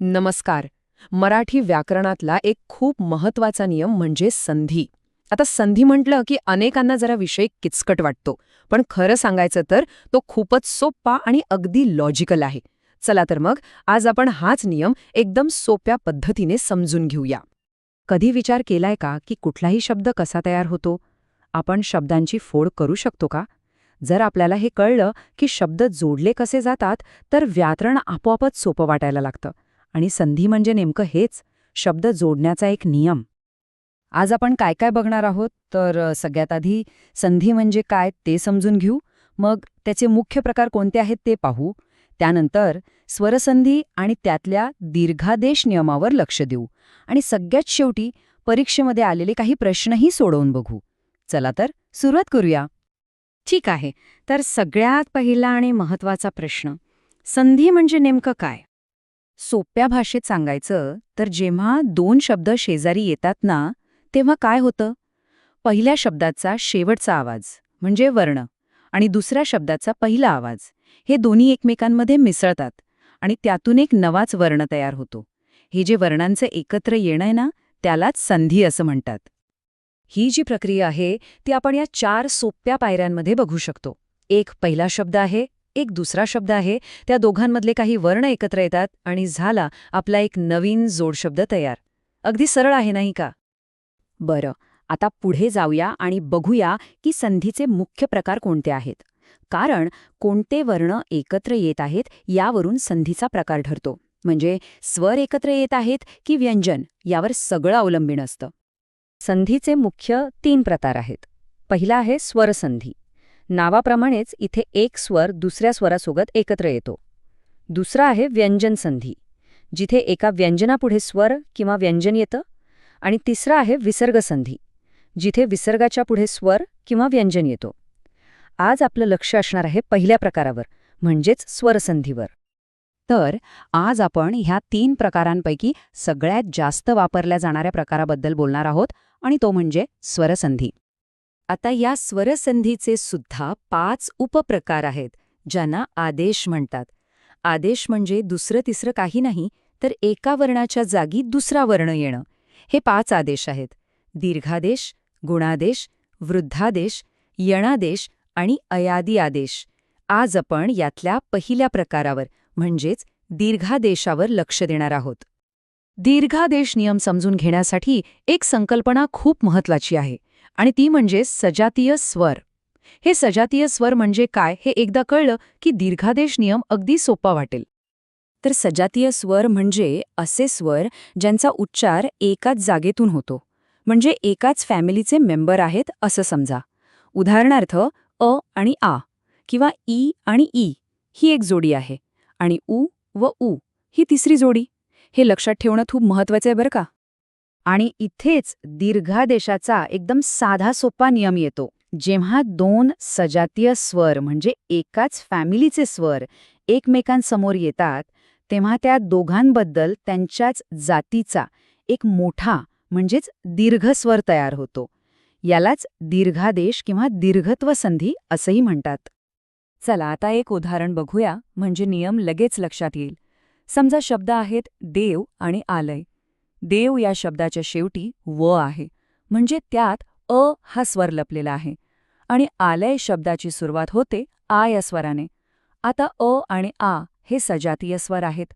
नमस्कार. मराठी व्याकरणातला एक खूप महत्त्वाचा नियम म्हणजे संधी. आता संधी म्हटलं की अनेकांना जरा विषय किचकट वाटतो. पण खरं सांगायचं तर तो खूपच सोप्पा आणि अगदी लॉजिकल आहे. चला तर मग आज आपण हाच नियम एकदम सोप्या पद्धतीने समजून घेऊया. कधी विचार केलाय का की कुठलाही शब्द कसा तयार होतो? आपण शब्दांची फोड करू शकतो का? जर आपल्याला हे कळलं की शब्द जोडले कसे जातात तर व्याकरण आपोआपच सोपं वाटायला लागतं. आणि संधी म्हणजे नेमकं हेच शब्द जोडण्याचा एक नियम. आज आपण काय काय बघणार आहोत? तर सगळ्यात आधी संधी म्हणजे काय ते समजून घेऊ. मग त्याचे मुख्य प्रकार कोणते आहेत ते पाहू. त्यानंतर स्वरसंधी आणि त्यातल्या दीर्घादेश नियमावर लक्ष देऊ. आणि सगळ्यात शेवटी परीक्षेमध्ये आलेले काही प्रश्नही सोडवून बघू. चला तर सुरुवात करूया. ठीक आहे. तर सगळ्यात पहिला आणि महत्त्वाचा प्रश्न. संधी म्हणजे नेमकं काय? सोप्या भाषेत सांगायचं तर जेव्हा दोन शब्द शेजारी येतात ना तेव्हा काय होतं? पहिल्या शब्दाचा शेवटचा आवाज म्हणजे वर्ण आणि दुसऱ्या शब्दाचा पहिला आवाज. हे दोन्ही एकमेकांमध्ये मिसळतात आणि त्यातून एक नवाच वर्ण तयार होतो. हे जे वर्णांचं एकत्र येणं आहे ना त्यालाच संधी असं म्हणतात. ही जी प्रक्रिया आहे ती आपण या चार सोप्या पायऱ्यांमध्ये बघू शकतो. एक पहिला शब्द आहे एक दुसरा शब्द आहे त्या दोघांमधले काही वर्ण एकत्र येतात आणि झाला आपला एक नवीन जोडशब्द तयार. अगदी सरळ आहे नाही का? बरं आता पुढे जाऊया आणि बघूया की संधीचे मुख्य प्रकार कोणते आहेत. कारण कोणते वर्ण एकत्र येत आहेत यावरून संधीचा प्रकार ठरतो. म्हणजे स्वर एकत्र येत आहेत की व्यंजन यावर सगळं अवलंबून असतं. संधीचे मुख्य तीन प्रकार आहेत. पहिला आहे स्वरसंधी. नावाप्रमाणेच इथे एक स्वर दुसऱ्या स्वरासोबत एकत्र येतो. दुसरा आहे व्यंजन संधी जिथे एका व्यंजनापुढे स्वर किंवा व्यंजन येतं आणि तिसरा आहे विसर्गसंधी जिथे विसर्गाच्या पुढे स्वर किंवा व्यंजन येतो. आज आपलं लक्ष असणार आहे पहिल्या प्रकारावर म्हणजेच स्वरसंधीवर. तर आज आपण ह्या तीन प्रकारांपैकी सगळ्यात जास्त वापरल्या जाणाऱ्या प्रकाराबद्दल बोलणार आहोत आणि तो म्हणजे स्वरसंधी. आता या स्वरसंधीचे सुद्धा पाच उपप्रकार आहेत ज्यांना आदेश म्हणतात. आदेश म्हणजे दुसरं तिसरं काही नाही तर एका वर्णाच्या जागी दुसरा वर्ण येणं. हे पाच आदेश आहेत. दीर्घादेश गुणादेश वृद्धादेश यणादेश आणि अयादी आदेश आज आपण यातल्या पहिल्या प्रकारावर म्हणजेच दीर्घादेशावर लक्ष देणार आहोत. दीर्घादेश नियम समजून घेण्यासाठी एक संकल्पना खूप महत्वाची आहे. आणि ती म्हणजे सजातीय स्वर. हे सजातीय स्वर म्हणजे काय हे एकदा कळलं की दीर्घादेश नियम अगदी सोपा वाटेल. तर सजातीय स्वर म्हणजे असे स्वर ज्यांचा उच्चार एकाच जागेतून होतो. म्हणजे एकाच फॅमिलीचे मेंबर आहेत असं समजा. उदाहरणार्थ अ आणि आ किंवा ई आणि ई ही एक जोडी आहे आणि उ व उ ही तिसरी जोडी. हे लक्षात ठेवणं खूप महत्वाचं आहे बरं का? आणि इथेच दीर्घादेशाचा एकदम साधा सोपा नियम येतो. जेव्हा दोन सजातीय स्वर म्हणजे एकाच फॅमिलीचे स्वर एकमेकांसमोर येतात तेव्हा त्या दोघांबद्दल त्यांच्याच जातीचा एक मोठा म्हणजेच दीर्घस्वर तयार होतो. यालाच दीर्घादेश किंवा दीर्घत्व संधी असंही म्हणतात. चला आता एक उदाहरण बघूया म्हणजे नियम लगेच लक्षात येईल. समजा शब्द आहेत देव आणि आलय. देव या शब्दाच्या शेवटी व आहे. म्हणजे त्यात अ हा स्वर लपलेला आहे. आणि आलय शब्दाची सुरुवात होते आ या स्वराने. आता अ आणि आ हे सजातीय स्वर आहेत.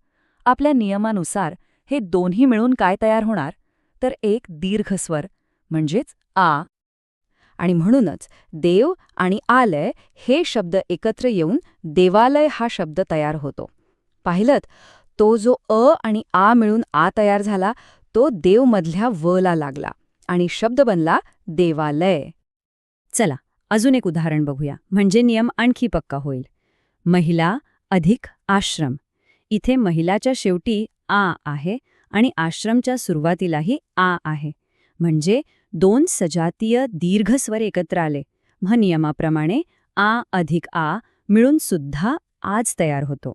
आपल्या नियमानुसार हे दोन्ही मिळून काय तयार होणार? तर एक दीर्घ स्वर म्हणजेच आ. आणि म्हणूनच देव आणि आलय हे शब्द एकत्र येऊन देवालय हा शब्द तयार होतो. पाहिलत तो जो अ आणि आ मिळून आ तयार झाला तो देवमधल्या वला लागला आणि शब्द बनला देवालय. चला अजून एक उदाहरण बघूया. म्हणजे नियम आणखी पक्का होईल. महिला अधिक आश्रम. इथे महिलाच्या शेवटी आ आहे आणि आश्रमच्या सुरुवातीलाही आ आहे. म्हणजे दोन सजातीय दीर्घस्वर एकत्र आले. मग नियमाप्रमाणे आ अधिक आ मिळून सुद्धा आज तयार होतो.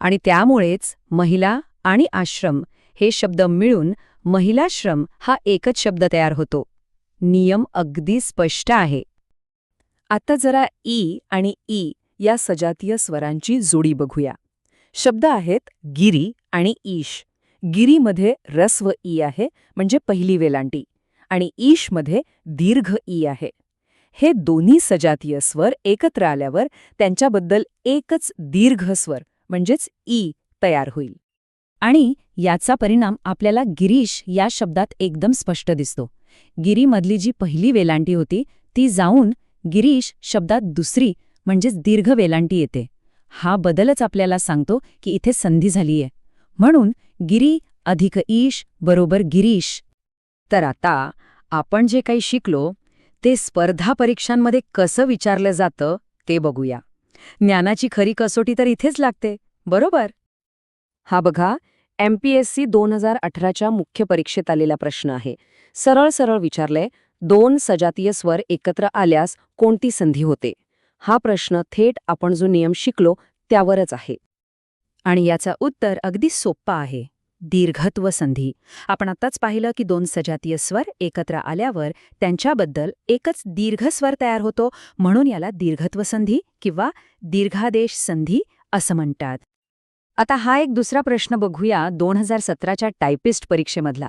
आणि त्यामुळेच महिला आणि आश्रम हे शब्द मिळून महिलाश्रम हा एकच शब्द तयार होतो. नियम अगदी स्पष्ट आहे. आता जरा ई आणि ई या सजातीय स्वरांची जोडी बघूया. शब्द आहेत गिरी आणि ईश. गिरीमध्ये रस्व ई आहे म्हणजे पहिली वेलांटी आणि ईशमध्ये दीर्घ ई आहे. हे दोन्ही सजातीय स्वर एकत्र आल्यावर त्यांच्याबद्दल एकच दीर्घ स्वर म्हणजेच ई तयार होईल. आणि याचा परिणाम आपल्याला गिरीश या शब्दात एकदम स्पष्ट दिसतो. गिरीमधली जी पहिली वेलांटी होती ती जाऊन गिरीश शब्दात दुसरी म्हणजेच दीर्घ वेलांटी येते. हा बदलच आपल्याला सांगतो की इथे संधी झालीये. म्हणून गिरी अधिक ईश बरोबर गिरीश. तर आता आपण जे काही शिकलो ते स्पर्धा परीक्षांमध्ये कसं विचारलं जातं ते बघूया. ज्ञानाची खरी कसोटी तर इथेच लागते बरोबर? हा बघा एम पी एस सी दोन हजार अठराच्या मुख्य परीक्षेत आलेला प्रश्न आहे. सरळ सरळ विचारलंय दोन सजातीय स्वर एकत्र आल्यास कोणती संधी होते? हा प्रश्न थेट आपण जो नियम शिकलो त्यावरच आहे. आणि याचं उत्तर अगदी सोप्पा आहे. दीर्घत्व संधी. आपण आत्ताच पाहिलं की दोन सजातीय स्वर एकत्र आल्यावर त्यांच्याबद्दल एकच दीर्घ स्वर तयार होतो म्हणून याला दीर्घत्व संधी किंवा दीर्घादेश संधी असं म्हणतात. आता हा एक दुसरा प्रश्न बघूया दोन हजार सतराच्या टायपिस्ट परीक्षेमधला.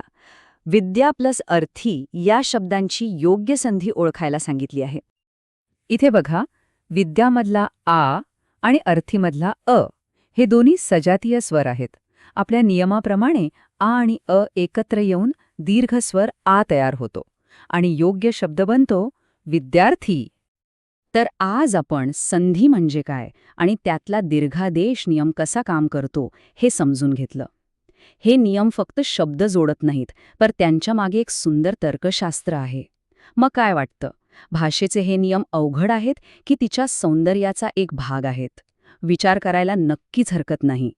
विद्या प्लस अर्थी या शब्दांची योग्य संधी ओळखायला सांगितली आहे. इथे बघा विद्यामधला आ आणि अर्थीमधला अ हे दोन्ही सजातीय स्वर आहेत. आपल्या नियमाप्रमाणे आ आणि अ एकत्र येऊन दीर्घ स्वर आ तयार होतो. आणि योग्य शब्द बनतो विद्यार्थी. तर आज आपण संधी म्हणजे काय आणि त्यातला दीर्घादेश नियम कसा काम करतो हे समजून घेतलं. हे नियम फक्त शब्द जोडत नाहीत पर त्यांच्या मागे एक सुंदर तर्कशास्त्र आहे. मग काय वाटतं? भाषेचे हे नियम अवघड आहेत की तिच्या सौंदर्याचा एक भाग आहेत? विचार करायला नक्कीच हरकत नाही.